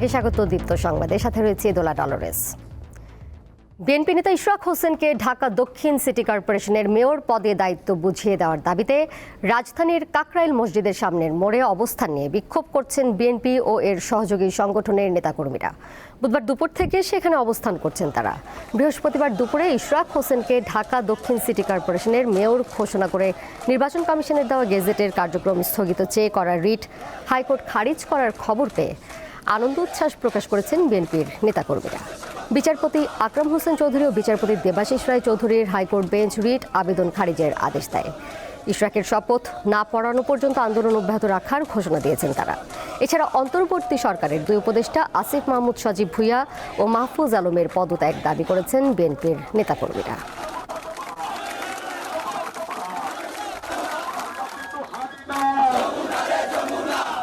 আপনাকে স্বাগত দীপ্ত সংবাদে। সাথে রয়েছে দোলা ডলরেস। বিএনপি নেতা ইশরাক হোসেনকে ঢাকা দক্ষিণ সিটি কর্পোরেশনের মেয়র পদে দায়িত্ব বুঝিয়ে দেওয়ার দাবিতে রাজধানীর কাকরাইল মসজিদের সামনের মোড়ে অবস্থান নিয়ে বিক্ষোভ করছেন বিএনপি ও এর সহযোগী সংগঠনের নেতাকর্মীরা। বুধবার দুপুর থেকে সেখানে অবস্থান করছেন তারা। বৃহস্পতিবার দুপুরে ইশরাক হোসেনকে ঢাকা দক্ষিণ সিটি কর্পোরেশনের মেয়র ঘোষণা করে নির্বাচন কমিশনের দেওয়া গেজেটের কার্যক্রম স্থগিত চেয়ে করা রিট হাইকোর্ট খারিজ করার খবর পেয়ে আনন্দ উচ্ছ্বাস প্রকাশ করেছেন বিএনপির নেতাকর্মীরা। বিচারপতি আকরাম হোসেন চৌধুরী ও বিচারপতি দেবাশিস রায় চৌধুরীর হাইকোর্ট বেঞ্চ রিট আবেদন খারিজের আদেশ দেয়। ইশরাকের শপথ না পড়ানো পর্যন্ত আন্দোলন অব্যাহত রাখার ঘোষণা দিয়েছেন তারা। এছাড়া অন্তর্বর্তী সরকারের দুই উপদেষ্টা আসিফ মাহমুদ সজীব ভুইয়া ও মাহফুজ আলমের পদত্যাগ দাবি করেছেন বিএনপির নেতাকর্মীরা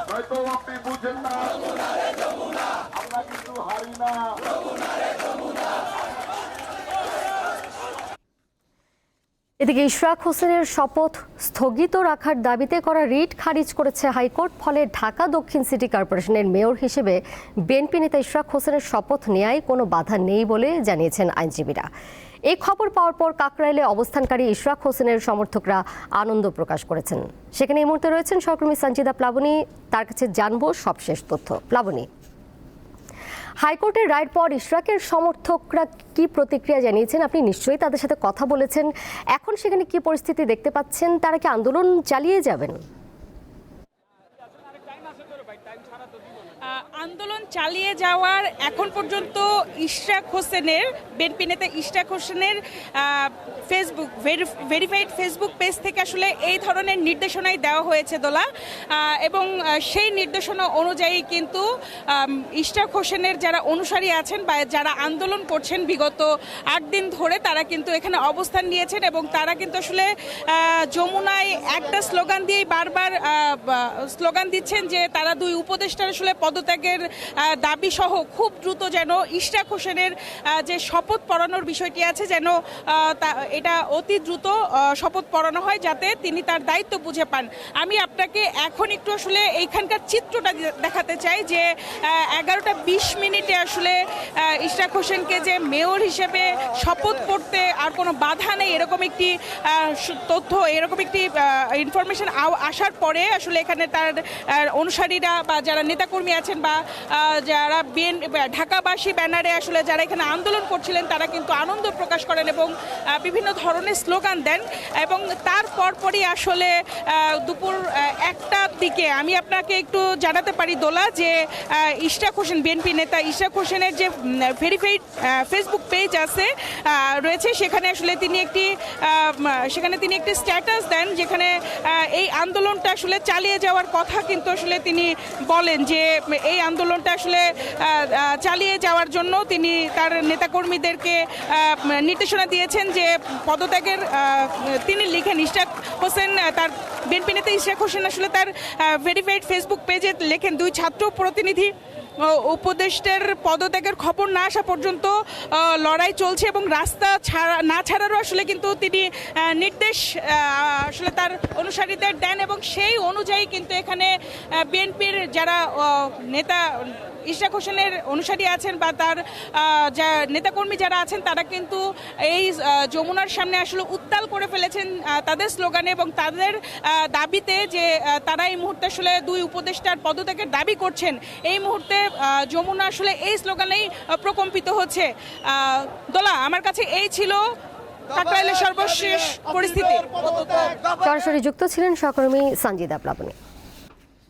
হয়তো আপনি বুঝেন না আমরা কিন্তু হারি না এদিকে ইশরাক হোসেনের শপথ স্থগিত রাখার দাবিতে করা রিট খারিজ করেছে হাইকোর্ট, ফলে ঢাকা দক্ষিণ সিটি কর্পোরেশনের মেয়র হিসেবে বিএনপি নেতা ইশরাক হোসেনের শপথ নেয়ায় কোনো বাধা নেই বলে জানিয়েছেন আইনজীবীরা। এই খবর পাওয়ার পর কাকরাইলে অবস্থানকারী ইশরাক হোসেনের সমর্থকরা আনন্দ প্রকাশ করেছেন। সেখানে এই মুহূর্তে রয়েছেন সহকর্মী সঞ্চিদা প্লাবনী, তার কাছে জানব সবশেষ তথ্য। প্লাবনী। হাইকোর্টের রায়ের পর ইশরাকের সমর্থকরা কি প্রতিক্রিয়া জানিয়েছেন আপনি নিশ্চয়ই তাদের সাথে কথা বলেছেন। এখন সেখানে কি পরিস্থিতি দেখতে পাচ্ছেন? তারা কি আন্দোলন চালিয়ে যাবেন? আন্দোলন চালিয়ে যাওয়ার এখন পর্যন্ত ইশরাক হোসেনের, বিএনপি নেতা ইশরাক হোসেনের ফেসবুক ভেরিফাইড ফেসবুক পেজ থেকে আসলে এই ধরনের নির্দেশনাই দেওয়া হয়েছে দোলা। এবং সেই নির্দেশনা অনুযায়ী কিন্তু ইশরাক হোসেনের যারা অনুসারী আছেন বা যারা আন্দোলন করছেন বিগত আট দিন ধরে, তারা কিন্তু এখানে অবস্থান নিয়েছেন এবং তারা কিন্তু আসলে যমুনায় একটা স্লোগান দিয়েই বারবার স্লোগান দিচ্ছেন যে তারা দুই উপদেষ্টার আসলে পদত্যাগের আহ, দাবি সহ খুব দ্রুত যেন ইশরাক হোসেনের যে শপথ পড়ানোর বিষয়টি আছে যেন এটা অতি দ্রুত শপথ পড়ানো হয় যাতে তিনি তার দায়িত্ব বুঝে পান। আমি আপনাকে এখন একটু আসলে এইখানকার চিত্রটা দেখাতে চাই যে এগারোটা বিশ মিনিটে আসলে ইশরাক হোসেনকে যে মেয়র হিসেবে শপথ পড়তে আর কোনো বাধা নেই এরকম একটি তথ্য এরকম একটি ইনফরমেশন আসার পরে আসলে এখানে তার অনুসারীরা বা যারা নেতাকর্মী আছেন বা যারা বিএন ঢাকাবাসী ব্যানারে আসলে যারা এখানে আন্দোলন করছিলেন, তারা কিন্তু আনন্দ প্রকাশ করেন এবং বিভিন্ন ধরনের স্লোগান দেন এবং তার পরপরই আসলে দুপুর একটার দিকে আমি আপনাকে একটু জানাতে পারি দোলা যে ইশরাক হোসেন বিএনপি নেতা ইশরাক হোসেনের যে ভেরিফাইড ফেসবুক পেজ আছে রয়েছে, সেখানে আসলে তিনি একটি সেখানে তিনি একটি স্ট্যাটাস দেন যেখানে এই আন্দোলনটা আসলে চালিয়ে যাওয়ার কথা কিন্তু আসলে তিনি বলেন যে, এই আন্দোলনটা আসলে চালিয়ে যাওয়ার জন্য তিনি তার নেতাকর্মীদেরকে নির্দেশনা দিয়েছেন যে পদত্যাগের তিনি লিখেন, ইশরাক হোসেন তার বিএনপি নেতা ইশরাক হোসেন আসলে তার ভেরিফাইড ফেসবুক পেজে লেখেন, দুই ছাত্র প্রতিনিধি উপদেষ্টার পদত্যাগের খবর না আসা পর্যন্ত লড়াই চলছে এবং রাস্তা ছাড়া না ছাড়ারও আসলে কিন্তু তিনি নির্দেশ আসলে তার অনুসারীদের দেন এবং সেই অনুযায়ী কিন্তু এখানে বিএনপির যারা নেতা ইশরাক হোসেনের অনুসারী আছেন বা তার যা নেতাকর্মী যারা আছেন তারা কিন্তু এই যমুনার সামনে আসলে উত্তাল করে ফেলেছেন তাদের স্লোগানে এবং তাদের দাবিতে যে তারা এই মুহূর্তে আসলে দুই উপদেষ্টার পদত্যাগের দাবি করছেন এই মুহূর্তে যমুনা আসলে এই স্লোগানেই প্রকম্পিত হচ্ছে। দোলা আমার কাছে এই ছিল কাকরাইলের সর্বশেষ পরিস্থিতি। সরাসরি যুক্ত ছিলেন সহকর্মী সঞ্জিদা প্লাবনী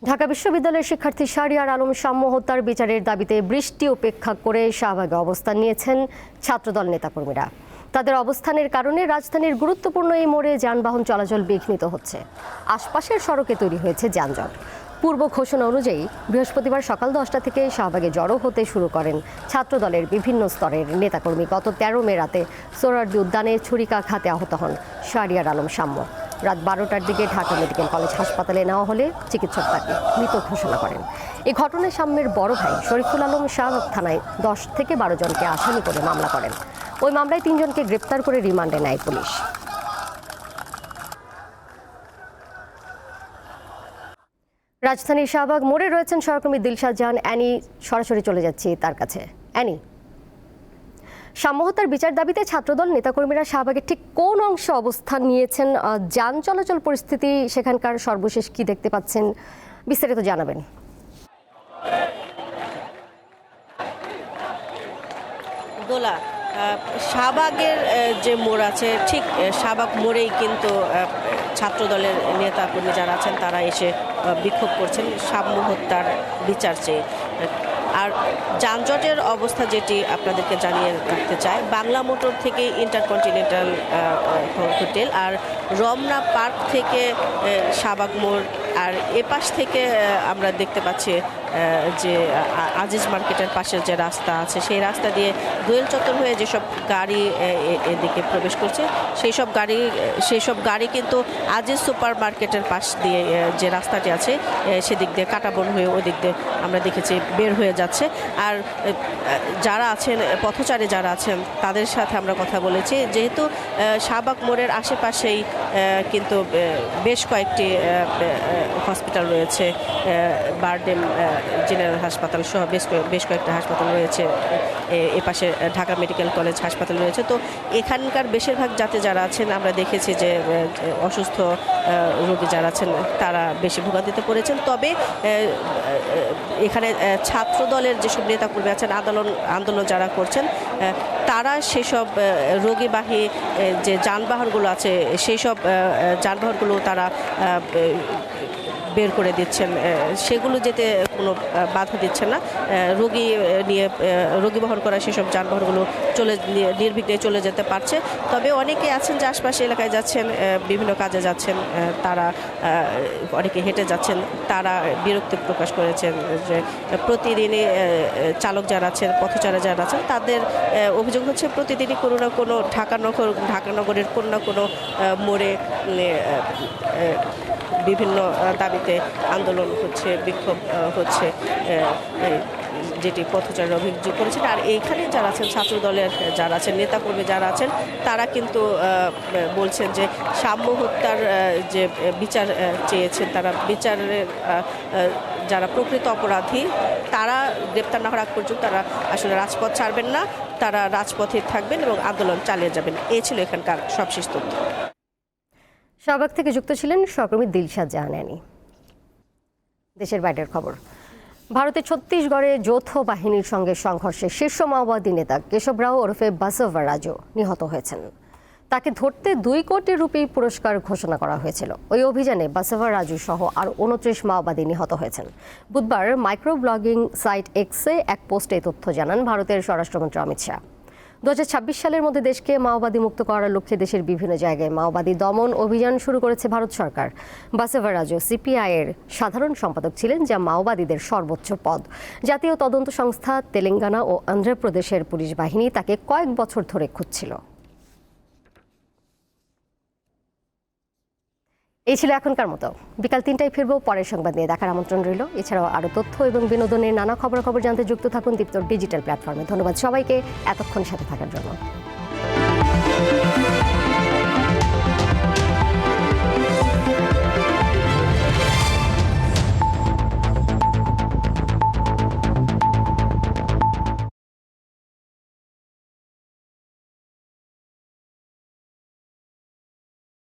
ঢাকা বিশ্ববিদ্যালয়ের শিক্ষার্থী শাহরিয়ার আলম সাম্য হত্যার বিচারের দাবিতে বৃষ্টি উপেক্ষা করে শাহবাগে অবস্থান নিয়েছেন ছাত্রদল নেতাকর্মীরা। তাদের অবস্থানের কারণে রাজধানীর গুরুত্বপূর্ণ এই মোড়ে যানবাহন চলাচল বিঘ্নিত হচ্ছে। আশপাশের সড়কে তৈরি হয়েছে যানজট। পূর্ব ঘোষণা অনুযায়ী বৃহস্পতিবার সকাল দশটা থেকে শাহবাগে জড়ো হতে শুরু করেন ছাত্রদলের বিভিন্ন স্তরের নেতাকর্মী। গত তেরো মে রাতে সোহরার্দি উদ্যানে ছুরিকাঘাতে আহত হন শাহরিয়ার আলম সাম্য। রাত বারোটার দিকে ঢাকা মেডিকেল কলেজ হাসপাতালে নেওয়া হলে চিকিৎসক তাকে মৃত ঘোষণা করেন। এই ঘটনায় সাম্যের বড় ভাই শরীফুল আলম শাহ থানায় দশ থেকে বারো জনকে আসামি করে মামলা করেন। ওই মামলায় তিনজনকে গ্রেপ্তার করে রিমান্ডে নেয় পুলিশ। রাজধানীর শাহবাগ মোড়ে রয়েছেন সহকর্মী দিলশাদ জাহান। অ্যানি, সরাসরি চলে যাচ্ছি তার কাছে। অ্যানি সাম্যহত্যার বিচার দাবিতে ছাত্রদল নেতাকর্মীরা শাহবাগের ঠিক কোন অংশে অবস্থান নিয়েছেন যান চলাচল পরিস্থিতি সেখানকার সর্বশেষ কি দেখতে পাচ্ছেন, বিস্তারিত জানাবেন। দোলা শাহবাগের যে মোড় আছে, ঠিক শাহবাগ মোড়েই কিন্তু ছাত্রদলের নেতা কর্মী যারা আছেন, তারা এসে বিক্ষোভ করছেন সাম্য হত্যার বিচার চেয়ে। আর যানজটের অবস্থা যেটি আপনাদেরকে জানিয়ে রাখতে চাই, বাংলা মোটর থেকে ইন্টারকন্টিনেন্টাল হোটেল আর রমনা পার্ক থেকে শাবাগ মোড় আর এপাশ থেকে আমরা দেখতে পাচ্ছি যে আজিজ মার্কেটের পাশের যে রাস্তা আছে, সেই রাস্তা দিয়ে দোয়েল চত্বর হয়ে যেসব গাড়ি এদিকে প্রবেশ করছে, সেই সব গাড়ি, সেই সব গাড়ি কিন্তু আজিজ সুপার মার্কেটের পাশ দিয়ে যে রাস্তাটি আছে সেদিক দিয়ে কাটাবন হয়ে ওই দিক দিয়ে আমরা দেখেছি বের হয়ে যাচ্ছে। আর যারা আছেন, পথচারী যারা আছেন, তাদের সাথে আমরা কথা বলেছি। যেহেতু শাহবাগ মোড়ের আশেপাশেই কিন্তু বেশ কয়েকটি হসপিটাল রয়েছে বারডেম জেনারেল হাসপাতাল সহ বেশ বেশ কয়েকটা হাসপাতাল রয়েছে, এ- এপাশে ঢাকা মেডিকেল কলেজ হাসপাতাল রয়েছে। তো এখানকার বেশিরভাগ যাতে যারা আছেন, আমরা দেখেছি যে অসুস্থ রোগী যারা আছেন, তারা বেশি ভোগান্তিতে পড়েছেন। তবে এখানে ছাত্র দলের যেসব নেতাকর্মী আছেন, আন্দোলন আন্দোলন যারা করছেন তারা সেসব রোগীবাহী যে যানবাহনগুলো আছে সেই সব যানবাহনগুলো তারা বের করে দিচ্ছেন সেগুলো যেতে কোনো বাধা দিচ্ছেন না। রোগী নিয়ে রোগী বহন করা সেসব যানবাহনগুলো চলে নির্বিঘ্নে চলে যেতে পারছে। তবে অনেকে আছেন যে আশপাশে এলাকায় যাচ্ছেন বিভিন্ন কাজে যাচ্ছেন তারা অনেকে হেঁটে যাচ্ছেন, তারা বিরক্তি প্রকাশ করেছেন যে প্রতিদিনই চালক যারা আছেন, পথচারা যারা আছেন, তাদের অভিযোগ হচ্ছে প্রতিদিনই কোনো না কোনো ঢাকা নগর, ঢাকা নগরের কোনো না কোনো মোড়ে বিভিন্ন দাবিতে আন্দোলন হচ্ছে, বিক্ষোভ হচ্ছে যেটি পথচারীরা অভিযোগ করেছেন। আর এইখানে যারা আছেন ছাত্র দলের যারা আছেন, নেতাকর্মী যারা আছেন, তারা কিন্তু বলছেন যে সাম্য হত্যার যে বিচার চেয়েছেন তারা, বিচারের যারা প্রকৃত অপরাধী, তারা গ্রেপ্তার না হওয়ার পর্যন্ত তারা আসলে রাজপথ ছাড়বেন না, তারা রাজপথে থাকবেন এবং আন্দোলন চালিয়ে যাবেন। এই ছিল এখানকার সবশেষ তথ্য। শাহবাগ থেকে যুক্ত ছিলেন সহকর্মী দিলশাদ জাহান অ্যানি দেশের বাইরের খবর। ভারতের ছত্তিশগড়ে যৌথ বাহিনীর সঙ্গে সংঘর্ষে শীর্ষ মাওবাদী নেতা কেশব রাও ওরফে বাসভা রাজু নিহত হয়েছেন। তাকে ধরতে দুই কোটি রুপি পুরস্কার ঘোষণা করা হয়েছিল। ওই অভিযানে বাসভা রাজু সহ আর উনত্রিশ মাওবাদী নিহত হয়েছেন। বুধবার মাইক্রো ব্লগিং সাইট এক্সে এক পোস্টে তথ্য জানান ভারতের স্বরাষ্ট্রমন্ত্রী অমিত শাহ। দু হাজার ছাব্বিশ সালের মধ্যে দেশকে মাওবাদী মুক্ত করার লক্ষ্যে দেশের বিভিন্ন জায়গায় মাওবাদী দমন অভিযান শুরু করেছে ভারত সরকার। বাসেভা সিপিআই এর সাধারণ সম্পাদক ছিলেন, যা মাওবাদীদের সর্বোচ্চ পদ। জাতীয় তদন্ত সংস্থা তেলেঙ্গানা ও অন্ধ্রপ্রদেশের পুলিশ বাহিনী তাকে কয়েক বছর ধরে খুঁজছিল। এই ছিল এখনকার মতো। বিকাল তিনটায় ফিরবো, পরের সংবাদ নিয়ে দেখার আমন্ত্রণ রইল। এছাড়াও আরও তথ্য এবং বিনোদনের নানা খবর খবর জানতে যুক্ত থাকুন দীপ্তর ডিজিটাল প্ল্যাটফর্মে। ধন্যবাদ সবাইকে এতক্ষণ সাথে থাকার জন্য।